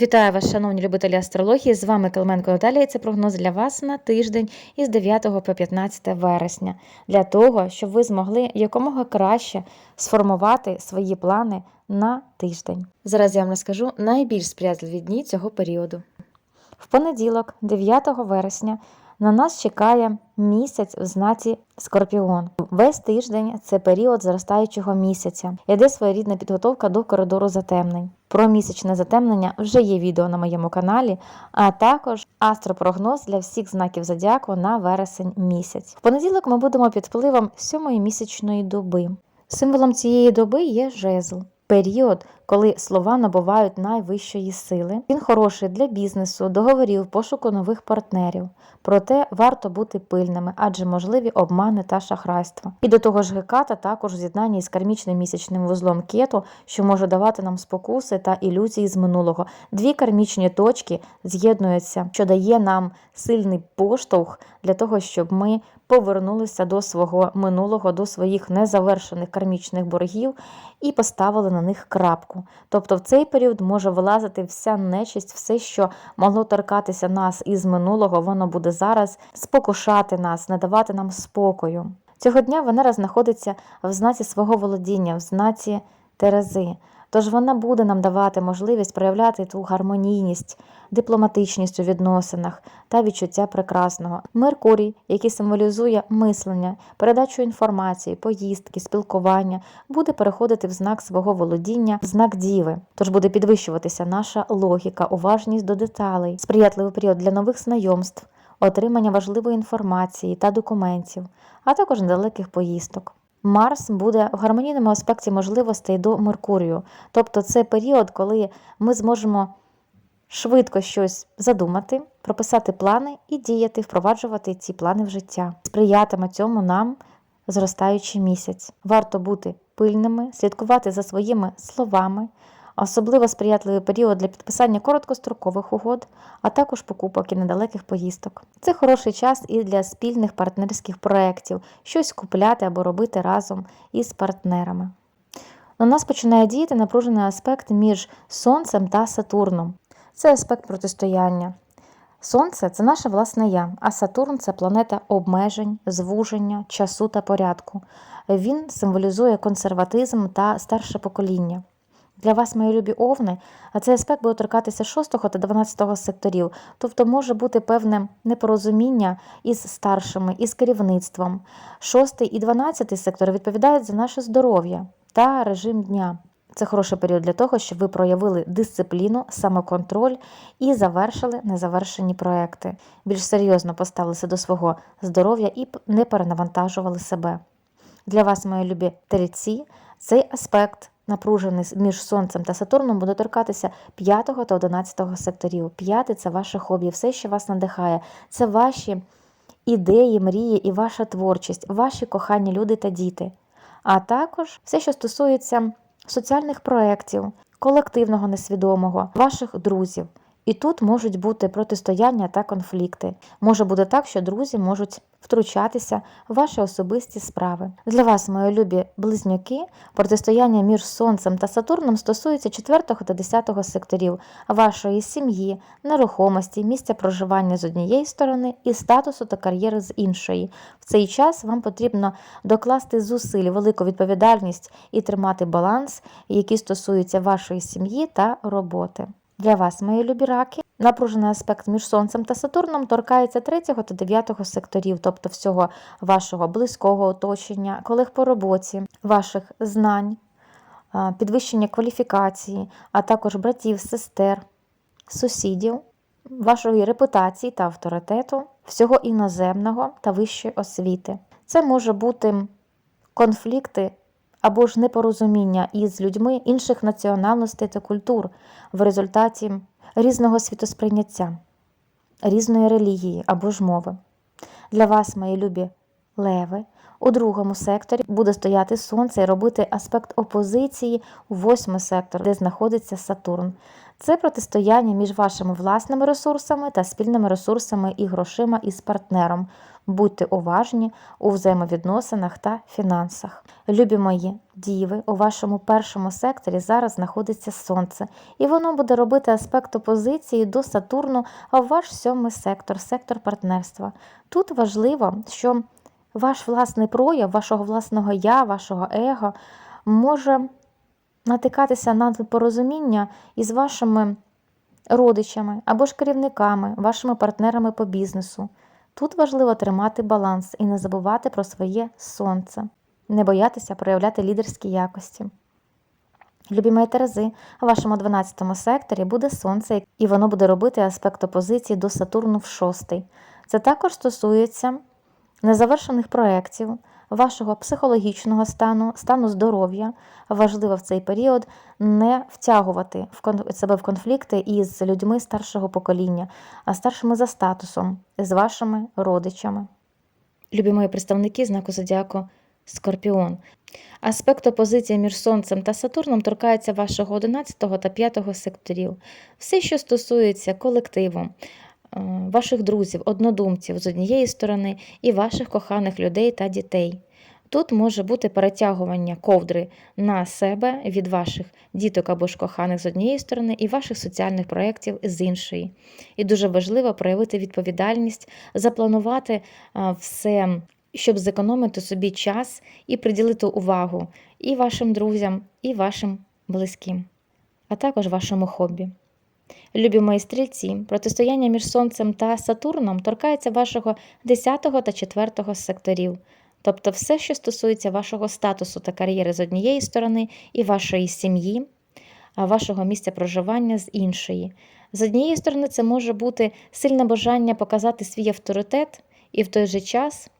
Вітаю вас, шановні любителі астрології. З вами Калменко Наталія. Це прогноз для вас на тиждень із 9 по 15 вересня, для того, щоб ви змогли якомога краще сформувати свої плани на тиждень. Зараз я вам розкажу найбільш сприятливі дні цього періоду. В понеділок, 9 вересня, на нас чекає місяць в знаці Скорпіон. Весь тиждень це період зростаючого місяця. Іде своєрідна підготовка до коридору затемнень. Про місячне затемнення вже є відео на моєму каналі, а також астропрогноз для всіх знаків зодіаку на вересень місяць. В понеділок ми будемо під впливом сьомої місячної доби. Символом цієї доби є жезл. Період, коли слова набувають найвищої сили. Він хороший для бізнесу, договорів, пошуку нових партнерів. Проте варто бути пильними, адже можливі обмани та шахрайства. І до того ж геката також в з'єднанні з кармічним місячним вузлом кету, що може давати нам спокуси та ілюзії з минулого. Дві кармічні точки з'єднуються, що дає нам сильний поштовх для того, щоб ми повернулися до свого минулого, до своїх незавершених кармічних боргів і поставили на них крапку. Тобто в цей період може вилазити вся нечисть, все, що могло торкатися нас із минулого, воно буде зараз спокушати нас, не давати нам спокою. Цього дня Венера знаходиться в знаці свого володіння, в знаці Терези. Тож вона буде нам давати можливість проявляти ту гармонійність, дипломатичність у відносинах та відчуття прекрасного. Меркурій, який символізує мислення, передачу інформації, поїздки, спілкування, буде переходити в знак свого володіння, в знак діви. Тож буде підвищуватися наша логіка, уважність до деталей, сприятливий період для нових знайомств, отримання важливої інформації та документів, а також недалеких поїздок. Марс буде в гармонійному аспекті можливостей до Меркурію. Тобто це період, коли ми зможемо швидко щось задумати, прописати плани і діяти, впроваджувати ці плани в життя. Сприятиме цьому нам зростаючий місяць. Варто бути пильними, слідкувати за своїми словами, особливо сприятливий період для підписання короткострокових угод, а також покупок і недалеких поїздок. Це хороший час і для спільних партнерських проєктів, щось купляти або робити разом із партнерами. На нас починає діяти напружений аспект між Сонцем та Сатурном. Це аспект протистояння. Сонце це наше власне я, а Сатурн це планета обмежень, звуження, часу та порядку. Він символізує консерватизм та старше покоління. Для вас, мої любі овни, а цей аспект буде торкатися 6 та 12 секторів, тобто може бути певне непорозуміння із старшими, із керівництвом. 6 і 12 сектори відповідають за наше здоров'я та режим дня. Це хороший період для того, щоб ви проявили дисципліну, самоконтроль і завершили незавершені проекти. Більш серйозно поставилися до свого здоров'я і не перенавантажували себе. Для вас, мої любі тельці, цей аспект напружений між Сонцем та Сатурном буде торкатися 5 та 11 секторів. П'яте це ваше хобі, все, що вас надихає, це ваші ідеї, мрії і ваша творчість, ваші кохані люди та діти, а також все, що стосується соціальних проєктів, колективного несвідомого, ваших друзів. І тут можуть бути протистояння та конфлікти. Може бути так, що друзі можуть втручатися в ваші особисті справи. Для вас, мої любі близнюки, протистояння між Сонцем та Сатурном стосується 4 та 10 секторів вашої сім'ї, нерухомості, місця проживання з однієї сторони і статусу та кар'єри з іншої. В цей час вам потрібно докласти зусиль, велику відповідальність і тримати баланс, який стосується вашої сім'ї та роботи. Для вас, мої любі раки, напружений аспект між Сонцем та Сатурном торкається 3 та 9 секторів, тобто всього вашого близького оточення, колег по роботі, ваших знань, підвищення кваліфікації, а також братів, сестер, сусідів, вашої репутації та авторитету, всього іноземного та вищої освіти. Це може бути конфлікти або ж непорозуміння із людьми інших національностей та культур в результаті різного світосприйняття, різної релігії або ж мови. Для вас, мої любі леви, у другому секторі буде стояти сонце і робити аспект опозиції у восьмий сектор, де знаходиться Сатурн. Це протистояння між вашими власними ресурсами та спільними ресурсами і грошима із партнером. Будьте уважні у взаємовідносинах та фінансах. Любі мої діви, у вашому першому секторі зараз знаходиться сонце, і воно буде робити аспект опозиції до Сатурну, а ваш сьомий сектор, сектор партнерства. Тут важливо, що ваш власний прояв, вашого власного я, вашого его може натикатися на непорозуміння із вашими родичами або ж керівниками, вашими партнерами по бізнесу. Тут важливо тримати баланс і не забувати про своє сонце, не боятися проявляти лідерські якості. Любі мої Терези, у вашому 12 секторі буде сонце, і воно буде робити аспект опозиції до Сатурну в 6. Це також стосується незавершених проєктів, вашого психологічного стану, стану здоров'я. Важливо в цей період не втягувати себе в конфлікти із людьми старшого покоління, а старшими за статусом, з вашими родичами. Любі мої представники знаку зодіаку Скорпіон. Аспект опозиції між Сонцем та Сатурном торкається вашого 11 та 5 секторів. Все, що стосується колективу, ваших друзів, однодумців з однієї сторони і ваших коханих людей та дітей. Тут може бути перетягування ковдри на себе від ваших діток або ж коханих з однієї сторони і ваших соціальних проєктів з іншої. І дуже важливо проявити відповідальність, запланувати все, щоб зекономити собі час і приділити увагу і вашим друзям, і вашим близьким, а також вашому хобі. Любі мої стрільці, протистояння між Сонцем та Сатурном торкається вашого 10 та 4 секторів, тобто все, що стосується вашого статусу та кар'єри з однієї сторони, і вашої сім'ї, а вашого місця проживання з іншої. З однієї сторони, це може бути сильне бажання показати свій авторитет, і в той же час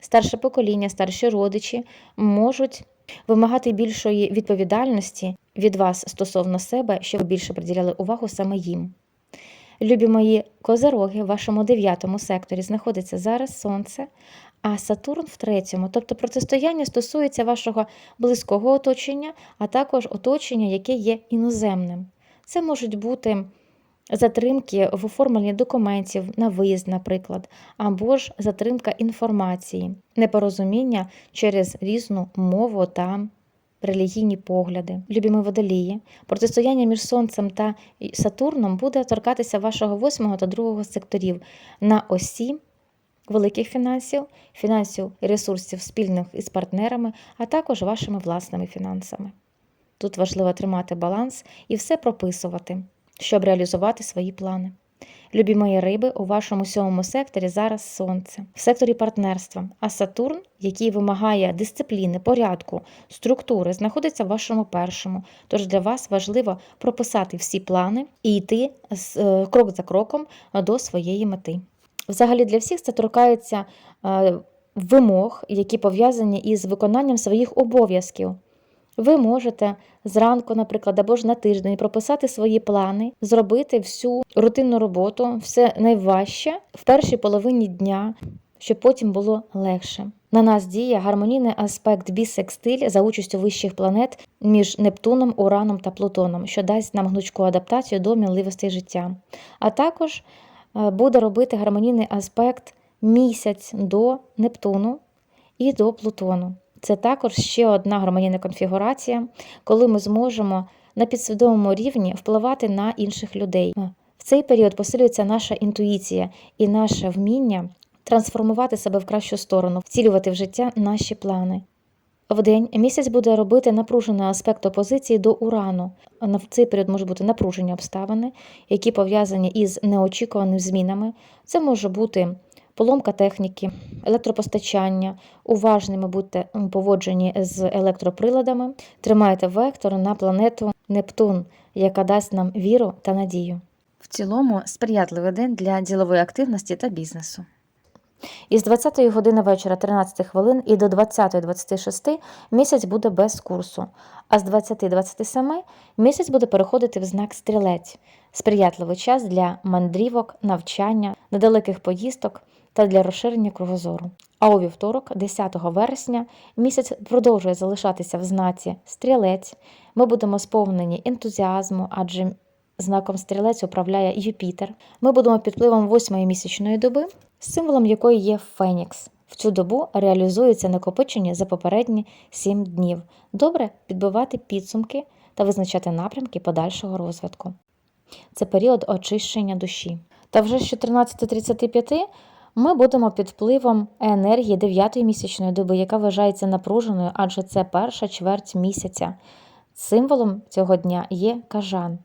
старше покоління, старші родичі можуть вимагати більшої відповідальності від вас стосовно себе, щоб ви більше приділяли увагу саме їм. Любі мої козероги, в вашому дев'ятому секторі знаходиться зараз Сонце, а Сатурн в третьому. Тобто протистояння стосується вашого близького оточення, а також оточення, яке є іноземним. Це можуть бути затримки в оформленні документів на виїзд, наприклад, або ж затримка інформації, непорозуміння через різну мову та релігійні погляди. Любімі водолії, протистояння між Сонцем та Сатурном буде торкатися вашого 8 та 2 секторів на осі великих фінансів, фінансів і ресурсів спільних із партнерами, а також вашими власними фінансами. Тут важливо тримати баланс і все прописувати, щоб реалізувати свої плани. Любі мої риби, у вашому сьомому секторі зараз сонце, в секторі партнерства, а Сатурн, який вимагає дисципліни, порядку, структури, знаходиться в вашому першому. Тож для вас важливо прописати всі плани і йти е, крок за кроком до своєї мети. Взагалі для всіх це торкається е, вимог, які пов'язані із виконанням своїх обов'язків. Ви можете зранку, наприклад, або ж на тиждень прописати свої плани, зробити всю рутинну роботу, все найважче в першій половині дня, щоб потім було легше. На нас діє гармонійний аспект бісекстиль за участю вищих планет між Нептуном, Ураном та Плутоном, що дасть нам гнучку адаптацію до мінливостей життя. А також е, буде робити гармонійний аспект місяць до Нептуну і до Плутону. Це також ще одна гармонійна конфігурація, коли ми зможемо на підсвідомому рівні впливати на інших людей. В цей період посилюється наша інтуїція і наше вміння трансформувати себе в кращу сторону, втілювати в життя наші плани. Вдень місяць буде робити напружений аспект опозиції до урану. В цей період можуть бути напружені обставини, які пов'язані із неочікуваними змінами. Це може бути поломка техніки, електропостачання, уважними будьте поводжені з електроприладами. Тримайте вектор на планету Нептун, яка дасть нам віру та надію. В цілому сприятливий день для ділової активності та бізнесу. Із 20 години вечора 13 хвилин і до 20.26 місяць буде без курсу, а з 20.27 місяць буде переходити в знак стрілець, сприятливий час для мандрівок, навчання, недалеких поїздок та для розширення кругозору. А у вівторок, 10 вересня, місяць продовжує залишатися в знаці стрілець. Ми будемо сповнені ентузіазму, адже знаком стрілець управляє Юпітер. Ми будемо під впливом восьмої місячної доби, символом якої є Фенікс. В цю добу реалізується накопичення за попередні сім днів. Добре підбивати підсумки та визначати напрямки подальшого розвитку. Це період очищення душі. Та вже з 14.35 ми будемо під впливом енергії 9-ї місячної доби, яка вважається напруженою, адже це перша чверть місяця. Символом цього дня є кажан.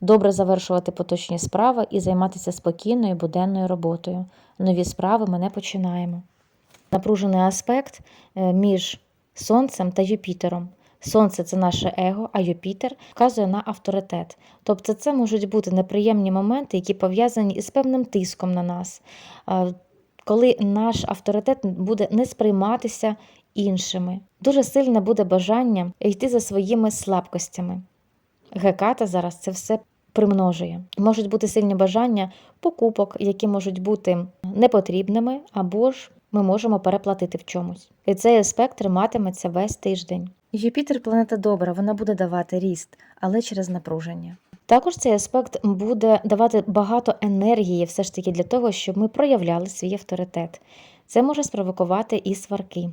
Добре завершувати поточні справи і займатися спокійною буденною роботою. Нові справи ми не починаємо. Напружений аспект е, між Сонцем та Юпітером. Сонце це наше его, а Юпітер вказує на авторитет. Тобто це можуть бути неприємні моменти, які пов'язані із певним тиском на нас, коли наш авторитет буде не сприйматися іншими. Дуже сильне буде бажання йти за своїми слабкостями. Геката зараз це все примножує. Можуть бути сильні бажання покупок, які можуть бути непотрібними, або ж ми можемо переплатити в чомусь. І цей аспект триматиметься весь тиждень. Юпітер планета добра, вона буде давати ріст, але через напруження. Також цей аспект буде давати багато енергії, все ж таки для того, щоб ми проявляли свій авторитет. Це може спровокувати і сварки.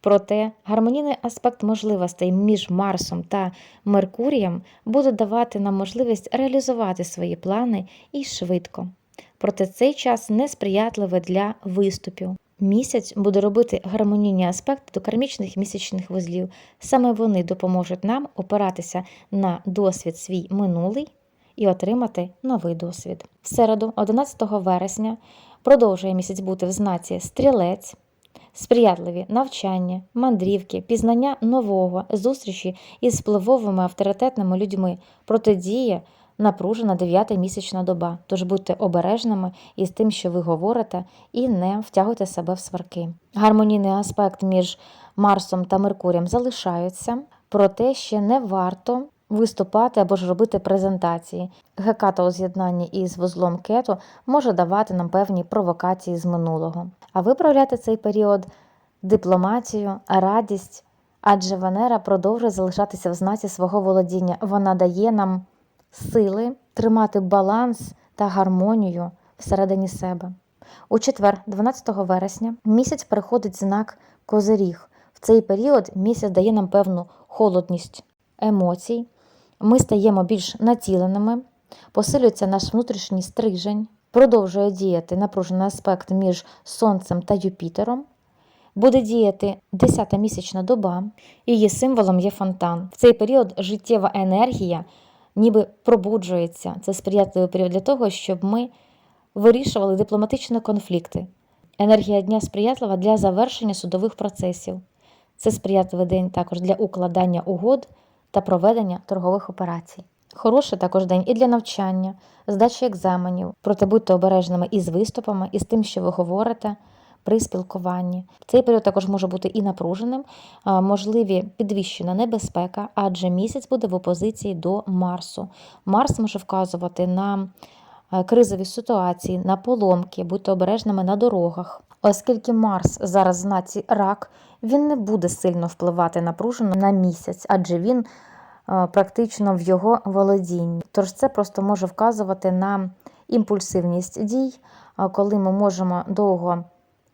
Проте гармонійний аспект можливостей між Марсом та Меркурієм буде давати нам можливість реалізувати свої плани і швидко. Проте цей час несприятливий для виступів. Місяць буде робити гармонійні аспекти до кармічних місячних вузлів. Саме вони допоможуть нам опиратися на досвід свій минулий і отримати новий досвід. В середу, 11 вересня, продовжує місяць бути в знаці стрілець сприятливі навчання, мандрівки, пізнання нового, зустрічі із впливовими авторитетними людьми, протидія напружена дев'ята місячна доба. Тож будьте обережними із тим, що ви говорите, і не втягуйте себе в сварки. Гармонійний аспект між Марсом та Меркурієм залишаються, проте ще не варто. Виступати або ж робити презентації. Геката у з'єднанні із вузлом кету може давати нам певні провокації з минулого. А виправляти цей період дипломатію, радість, адже Венера продовжує залишатися в знаці свого володіння. Вона дає нам сили тримати баланс та гармонію всередині себе. У четвер, 12 вересня, місяць переходить знак Козиріг. В цей період місяць дає нам певну холодність емоцій. Ми стаємо більш націленими, посилюється наш внутрішній стрижень, продовжує діяти напружений аспект між Сонцем та Юпітером. Буде діяти 10-та місячна доба, її символом є фонтан. В цей період життєва енергія ніби пробуджується. Це сприятливий період для того, щоб ми вирішували дипломатичні конфлікти. Енергія дня сприятлива для завершення судових процесів. Це сприятливий день також для укладання угод та проведення торгових операцій. Хороший також день і для навчання, здачі екзаменів, проте будьте обережними із виступами, і з тим, що ви говорите при спілкуванні. Цей період також може бути і напруженим, можливі підвищена небезпека, адже місяць буде в опозиції до Марсу. Марс може вказувати на кризові ситуації, на поломки, будьте обережними на дорогах. Оскільки Марс зараз знаці рак, він не буде сильно впливати напружено на місяць, адже він практично в його володінні. Тож це просто може вказувати на імпульсивність дій, коли ми можемо довго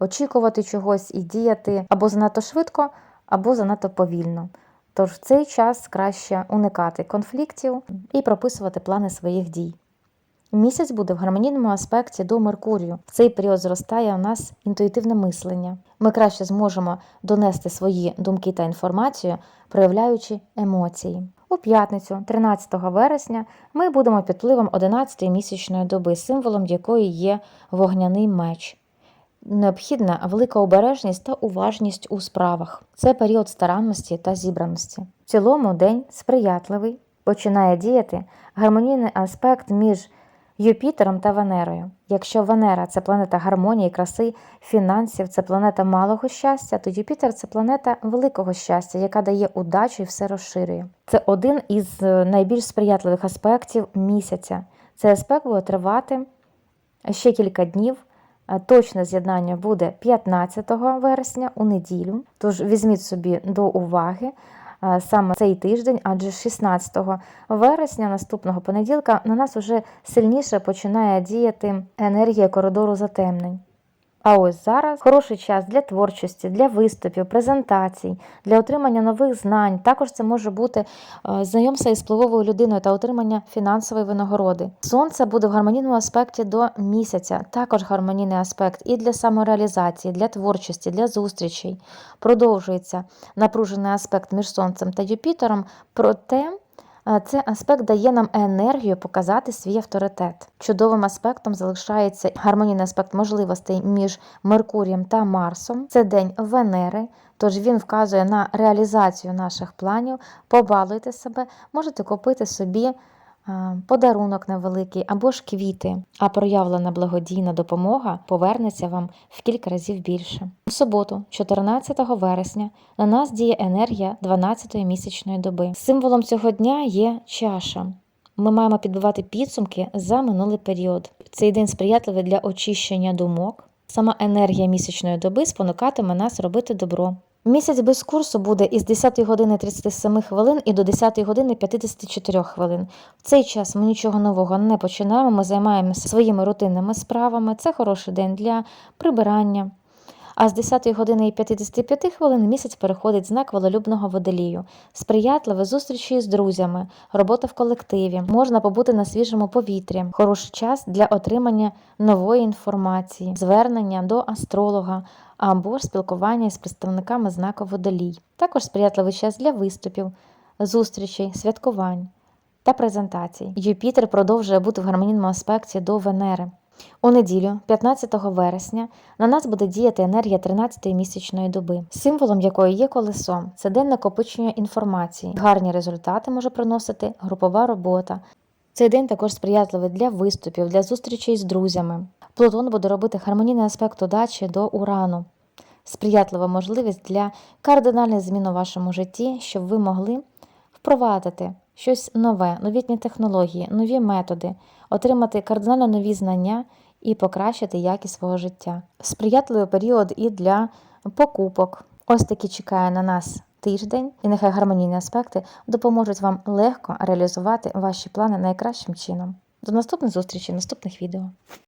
очікувати чогось і діяти або занадто швидко, або занадто повільно. Тож в цей час краще уникати конфліктів і прописувати плани своїх дій. Місяць буде в гармонійному аспекті до Меркурію. В цей період зростає у нас інтуїтивне мислення. Ми краще зможемо донести свої думки та інформацію, проявляючи емоції. У п'ятницю, 13 вересня, ми будемо під впливом 11-ї місячної доби, символом якої є вогняний меч. Необхідна велика обережність та уважність у справах. Це період старанності та зібраності. В цілому день сприятливий, починає діяти гармонійний аспект між Юпітером та Венерою. Якщо Венера це планета гармонії, краси, фінансів, це планета малого щастя, то Юпітер це планета великого щастя, яка дає удачу і все розширює. Це один із е, найбільш сприятливих аспектів місяця. Цей аспект буде тривати ще кілька днів. Е, Точне з'єднання буде 15 вересня у неділю. Тож візьміть собі до уваги. е, саме цей тиждень, адже 16 вересня, наступного понеділка, на нас уже сильніше починає діяти енергія коридору затемнень. А ось зараз хороший час для творчості, для виступів, презентацій, для отримання нових знань. Також це може бути е, знайомство із впливовою людиною та отримання фінансової винагороди. Сонце буде в гармонійному аспекті до місяця, також гармонійний аспект і для самореалізації, для творчості, для зустрічей. Продовжується напружений аспект між сонцем та Юпітером. Проте цей аспект дає нам енергію показати свій авторитет. Чудовим аспектом залишається гармонійний аспект можливостей між Меркурієм та Марсом. Це день Венери, тож він вказує на реалізацію наших планів. Побалуйте себе, можете купити собі. Подарунок невеликий або ж квіти, а проявлена благодійна допомога повернеться вам в кілька разів більше. У суботу, 14 вересня, на нас діє енергія 12-ї місячної доби. Символом цього дня є чаша. Ми маємо підбивати підсумки за минулий період. Цей день сприятливий для очищення думок. Сама енергія місячної доби спонукатиме нас робити добро. Місяць без курсу буде із 10 години 37 хвилин і до 10 години 54 хвилин. В цей час ми нічого нового не починаємо, ми займаємося своїми рутинними справами. Це хороший день для прибирання. А з 10 години і 55 хвилин місяць переходить знак вололюбного водолію. Сприятливі зустрічі з друзями, робота в колективі, можна побути на свіжому повітрі, хороший час для отримання нової інформації, звернення до астролога або спілкування з представниками знаку водолій. Також сприятливий час для виступів, зустрічей, святкувань та презентацій. Юпітер продовжує бути в гармонійному аспекті до Венери. У неділю, 15 вересня, на нас буде діяти енергія 13-ї місячної доби, символом якої є колесо. Це день накопичення інформації. Гарні результати може приносити групова робота. Цей день також сприятливий для виступів, для зустрічей з друзями. Плутон буде робити гармонійний аспект удачі до урану. Сприятлива можливість для кардинальних змін у вашому житті, щоб ви могли впровадити щось нове, новітні технології, нові методи, отримати кардинально нові знання і покращити якість свого життя. Сприятливий період і для покупок. Ось таки чекає на нас тиждень, і нехай гармонійні аспекти допоможуть вам легко реалізувати ваші плани найкращим чином. До наступних зустрічей, наступних відео.